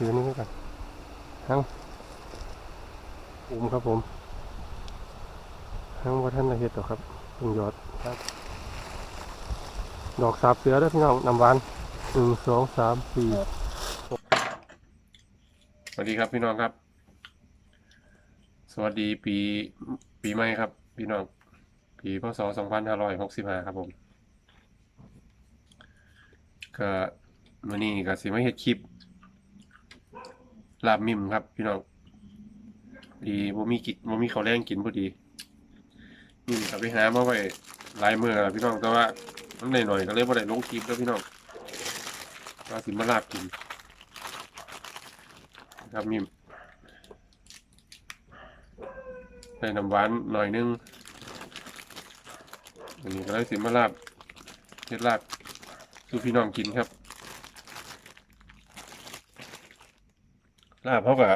ถือนี้กันทั้งอุ้มครับผมทั้งว่าท่านละเฮ็ดหรอครับลุงยอดครับ ดอกสาบเสือด้อพี่น้องนำหวานหนึ่งสองสามสี่สวัสดีครับพี่น้องครับ สวัสดีปีปีใหม่ครับ พี่น้อง ปีพศสองพันห้าร้อยหกสิบห้าครับผมก็มื้อนี้ก็สิมาเฮ็ดคลิป ลาบมิมครับ พี่น้องดีบ่มีกิบ่มีข้าวแรงกินพอดีมิมก็ไปหามาไว้หลายมือแล้วพี่น้องแต่ว่ามันหน่อยก็เลยบ่ได้ลงคลิปแล้วพี่น้องว่าสิมาลาบกินครับมิมใส่น้ำหวานหน่อยนึงอันนี้ก็เลยสิมาลาบเฮ็ดลาบสู่พี่น้องกินครับ ลาบเขากับ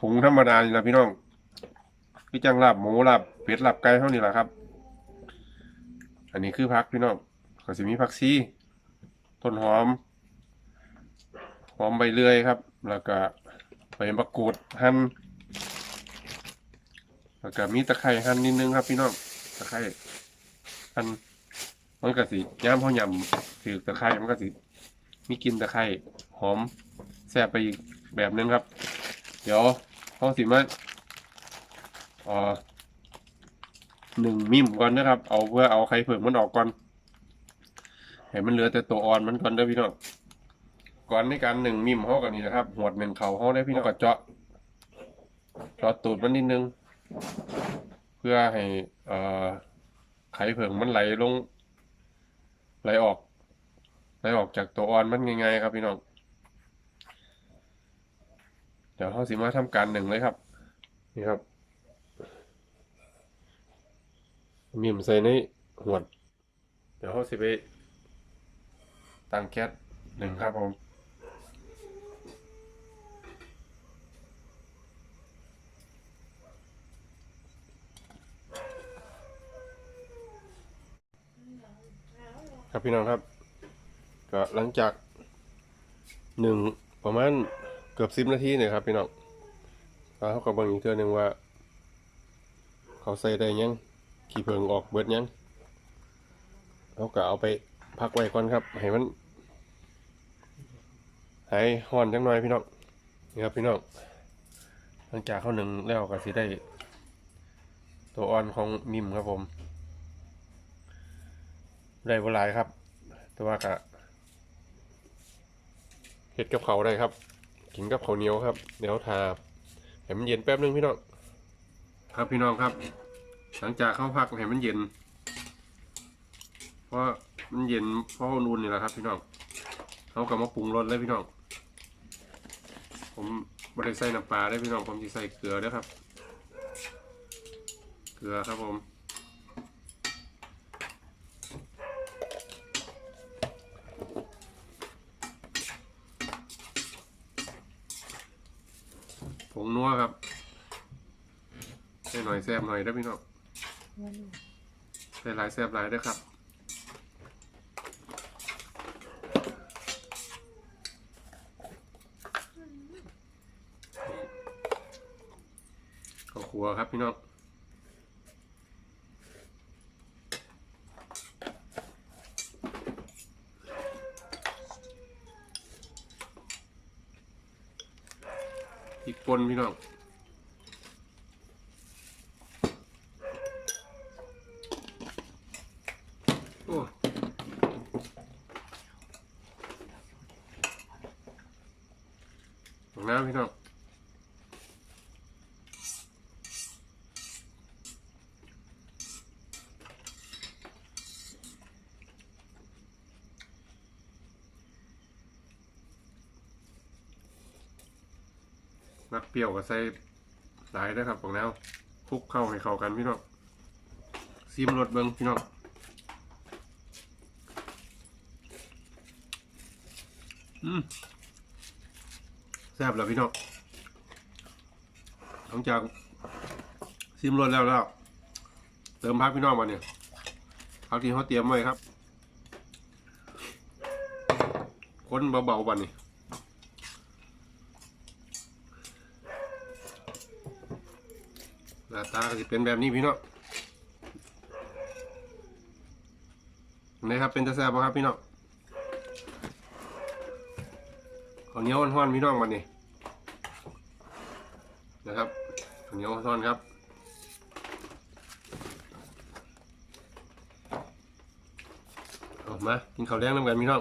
ผงธรรมดานี่แหละพี่น้องคือจังลาบหมูลาบเป็ดลาบไก่เท่านี้แหละครับ อันนี้คือพักพี่น้องก็จะมีผักชีต้นหอม หอมใบเลื่อยครับ แล้วก็ใบมะกรูดหั่นแล้วก็มีตะไคร้หั่นนิดนึงครับ พี่น้องตะไคร้หั่นมันก็สิย่ามเขายำถือตะไคร้มันก็สิ มีกลินตะไคร้หอมแซ่บไปอีกแบบนึงครับ เดี๋ยวเขาสิมาอ่อหนึ่งมิมก่อนนะครับ เอาเพื่อเอาไข่เผือกมันออกก่อนให้มันเหลือแต่ตัวอ่อนมันก่อนเด้พี่น้องก่อนในการหนึ่งมิมเขากันนี่นะครับหวดหนึ่งเขาเขาได้พี่น้องก็เจาะเจาะตูดมันนิดนึง เพื่อให้อ่อไข่เผือกมันไหลลง ไหลออก ไหลออกจากตัวอ่อนมันง่ายๆครับพี่น้อง เดี๋ยวเขาสิมาทำการหนึ่งเลยครับ นี่ครับ มีมใส่ในหวด เดี๋ยวเขาสิไปตั้งแก๊สหนึ่งครับผมครับพี่น้องครับ ก็หลังจากหนึ่งประมาณเกือบสิบนาทีเนี่ยครับพี่น้องแล้วเขาก็บิ่งอีกเทื่อหนึงว่า เขาใส่ได้ยังขี้เพิงออกเบิดยังเขาก็เอาไปพักไว้ก่อนครับให้มันหายห่อนจังหน่อยพี่น้องนี่ครับพี่น้องหลังจากเขาหนึ่งแล้วก็สิได้ ตัวอ่อนของมิมครับผม ได้บ่หลายครับ แต่ว่าก็ เห็ดกับเขาวได้ครับกินกับข้าวเหนียวครับเดี๋ยวทาให้มันเย็นแป๊บนึงพี่น้องครับพี่น้องครับ หลังจากเข้าพักให้มันเย็น เพราะมันเย็นเพราะนูนนี่แหละครับ พี่น้องเขากลับมาปรุงรสเลยพี่น้องผมบริใส่น้ำปลาได้พี่น้องผมจะใส่เกลือด้วยครับ เกลือครับผม ผงนัวครับใส่หน่อยแซ่บหน่อยได้อพี่น้องใส่หลายแซ่บหลายเด้อครับ ข้าวคัวครับพี่น้อง ป่นพี่น้องโอ้ของน้ำพี่น้อง มักเปรี้ยวก็ใส่หลายนะครับของน้ำคลุกเข้าให้เข้ากันพี่น้องซิมรสเบิ้งพี่น้องอืมแซ่บแล้วพี่น้องหลังจากซิมรสแล้วแล้ว เติมพักพี่น้องมาเนี่ยพักที่เขาเตรียมไว้ครับ คนเบาๆบันนี่หน้าก็จะเป็นแบบนี้พี่น้องนะครับเป็นตะแซ่บบ่ครับพี่น้องข้าวเหนียวห้อนๆพี่น้องบันนี้นะครับข้าวเหนียวห้อนครับออกมากินข้าวแดงน้ำกันพี่น้อง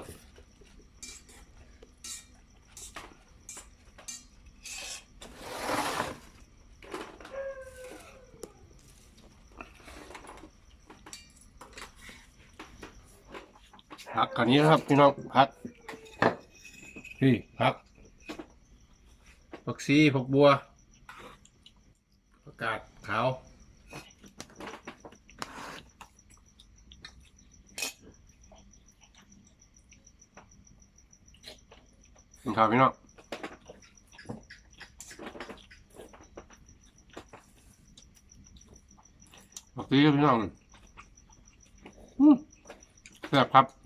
ผักกันนี้ครับพี่น้องผักพี่ผักผักซีผักบัวผักกาดขาวกินข้าวพี่น้องบักตีพี่น้องแซ่บครับ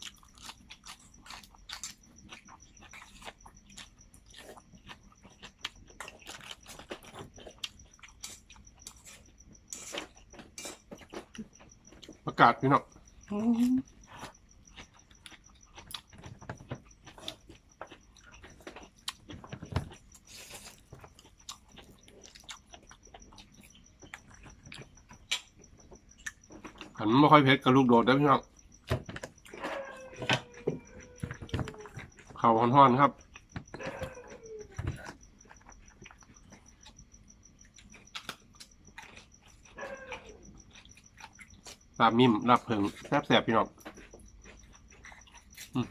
ประกาศพี่น้องขันไม่ค่อยเผ็ดกับลูกโดดได้พี่น้องข่าวห่อนๆครับ ปลามิมรับเพิงแซ่บๆพี่น้องอืม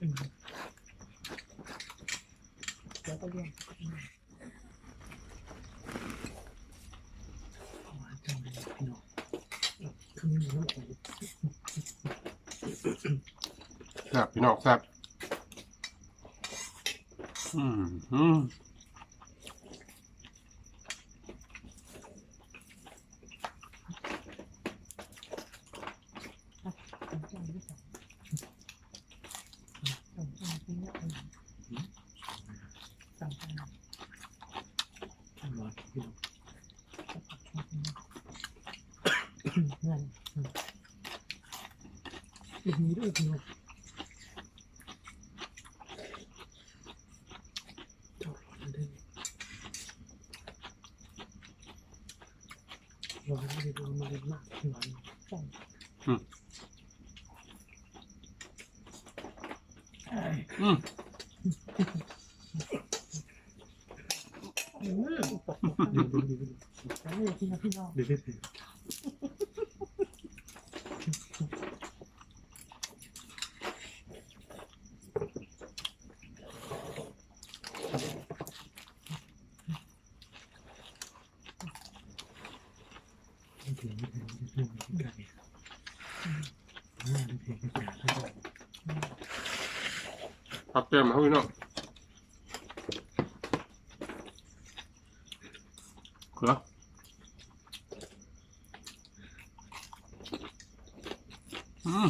อืมแล้วก็เรียนหวานจังเลยพี่น้องคือมีน้ำแข็ง แซ่บพี่น้องแซ่บอืมอืมสองจานด้วยกันสองจานเป็นเนื้ออะไรสองจานอร่อยพี่น้องเงินอีกนี้ด้วยพี่น้องเจ้าร้อนเลยร้อนเลยร้อนมาเลยมากร้อนจัง อืม อืมเดี๋ยวเดี๋ยวเดี๋ยวเดี๋ยวพี่น้องพี่น้อง เดี๋ยวเดี๋ยวเดี๋ยวไม่ถึงไม่ถึงไม่ถึงไม่ถึงกันน่าจะเพลงกันอย่างนั้น ผักเต็มครับพี่น้องเขืออืม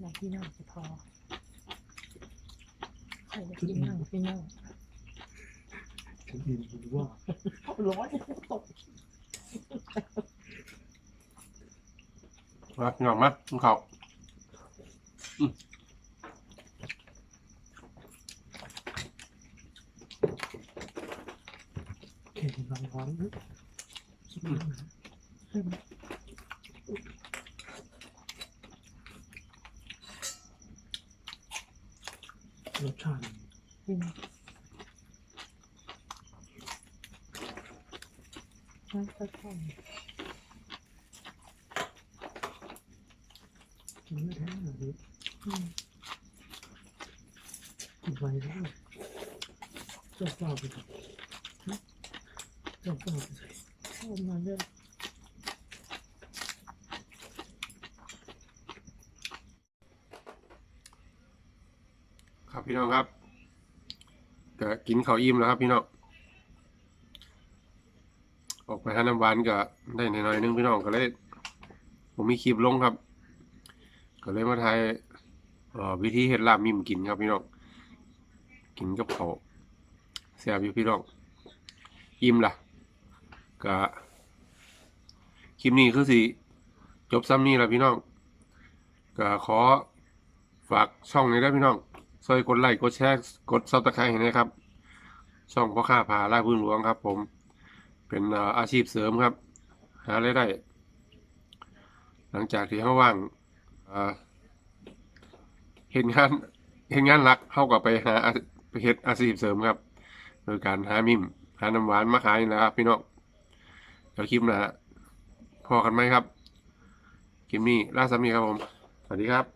อยาก พี่น้องจะพอใครอยากกินนั่งพี่น้องฉันเองรู้ว่าร้อนตกมาพี่น้องมากินข้าวเห็นร้อนร้อนนะคิดว่านะเฮ้ยรสชาติ พี่น้อง ค่อยๆกินไม่แท้หรอกอืมกินไปแล้วจ้าฟ้าไปไหนจ้าฟ้าไปไหนเข้ามาเรื่องครับพี่น้องครับก็กินข้าวอิ่มแล้วครับพี่น้อง ไปหาน้ำหวานก็ได้หน่อยๆนึงพี่น้องก็เลยผมมีคลิปลงครับ ก็เลยมาถ่ายวิธีเฮ็ดลาบมิมกินครับพี่น้องกินกับข้าแซ่บอยู่พี่น้องอิ่มล่ะก็คลิปนี้คือสิจบซ้ำนี้แล้วพี่น้องก็ขอฝากช่องนี้ได้พี่น้องช่วยกดไลค์กดแชร์กดซับสไครต์ให้นะครับ ช่องพ่อค้าพาล่าพื้นหลวงครับผม เป็นอาชีพเสริมครับ หารายได้ หลังจากที่เขาว่างเห็นงานเห็นงานหลักเข้ากับไปหาไปเฮ็ดอาชีพเสริมครับโดยการหามิมหาน้ำหวานมาขายนะครับ พี่น้องเดี๋ยวคลิปหน้าพอกันไหมครับคลิปนี้ล่าสามีครับผม สวัสดีครับ